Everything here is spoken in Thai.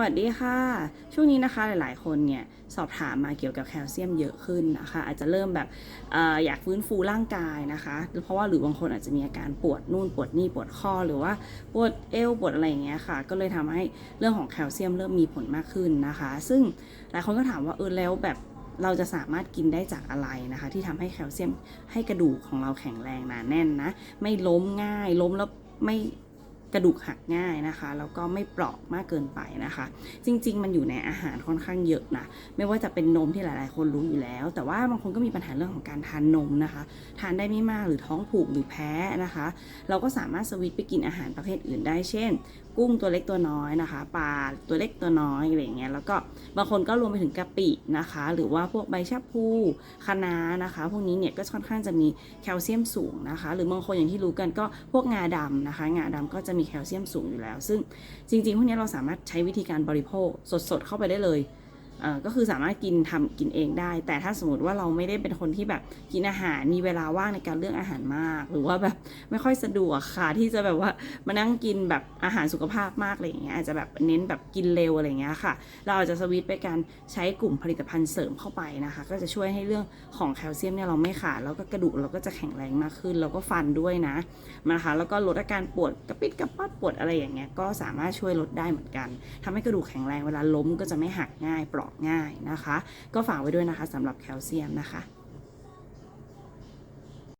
วัสดีค่ะ ช่วงนี้นะคะหลายๆ คนเนี่ยสอบถามมาเกี่ยวกับแคลเซียมเยอะขึ้นนะคะ อาจจะเริ่มแบบอออยากฟื้นฟูร่างกายนะคะ เพราะว่าหรือบางคนอาจจะมีอาการปวดนู่นปวดนี่ปวดข้อหรือว่าปวดเอวปวดอะไรอย่างเงี้ยค่ะ ก็เลยทำให้เรื่องของแคลเซียมเริ่มมีผลมากขึ้นนะคะ ซึ่งหลายคนก็ถามว่าเออแล้วแบบเราจะสามารถกินได้จากอะไรนะคะ ที่ทำให้แคลเซียมให้กระดูกของเราแข็งแรงหนาแน่นนะไม่ล้มง่ายล้มแล้วไม่ กระดูกหักง่ายนะคะ แล้วก็ไม่เปราะมากเกินไปนะคะ จริง ๆ มันอยู่ในอาหารค่อนข้างเยอะนะ ไม่ว่าจะเป็นนมที่หลายๆ คนรู้อยู่แล้ว แต่ว่าบางคนก็มีปัญหาเรื่องของการทานนมนะคะ ทานได้ไม่มากหรือท้องผูกหรือแพ้นะคะ เราก็สามารถสวิตไปกินอาหารประเภทอื่นได้ เช่น กุ้งตัวเล็กตัวน้อยนะคะ ปลาตัวเล็กตัวน้อยอะไรอย่างเงี้ย แล้วก็บางคนก็รวมไปถึงกะปินะคะ หรือว่าพวกใบชะพูคะน้านะคะ พวกนี้เนี่ยก็ค่อนข้างจะมีแคลเซียมสูงนะคะ หรือบางคนอย่างที่รู้กันก็พวกงาดำนะคะ งาดำก็จะมีแคลเซียมสูงอยู่แล้ว ซึ่งจริงๆพวกนี้เราสามารถใช้วิธีการบริโภคสดๆเข้าไปได้เลย ก็คือสามารถกินทำกินเองได้ แต่ถ้าสมมติว่าเราไม่ได้เป็นคนที่แบบกินอาหารมีเวลาว่างในการเลือกอาหารมาก หรือว่าแบบไม่ค่อยสะดวกค่ะที่จะแบบว่ามานั่งกินแบบอาหารสุขภาพมากอะไรอย่างเงี้ยอาจจะแบบเน้นแบบกินเร็วอะไรอย่างเงี้ยค่ะ เราอาจจะสวิตไปการใช้กลุ่มผลิตภัณฑ์เสริมเข้าไปนะคะ ก็จะช่วยให้เรื่องของแคลเซียมเนี่ยเราไม่ขาดแล้วก็กระดูกเราก็จะแข็งแรงมากขึ้น แล้วก็ฟันด้วยนะนะคะแล้วก็ลดอาการปวดกระปิดกระปัดปวดอะไรอย่างเงี้ยก็สามารถช่วยลดได้เหมือนกันทำให้กระดูกแข็งแรงเวลาล้มก็จะไม่หักง่ายเปราะง่ายนะคะ ก็ฝากไว้ด้วยนะคะสำหรับแคลเซียมนะคะ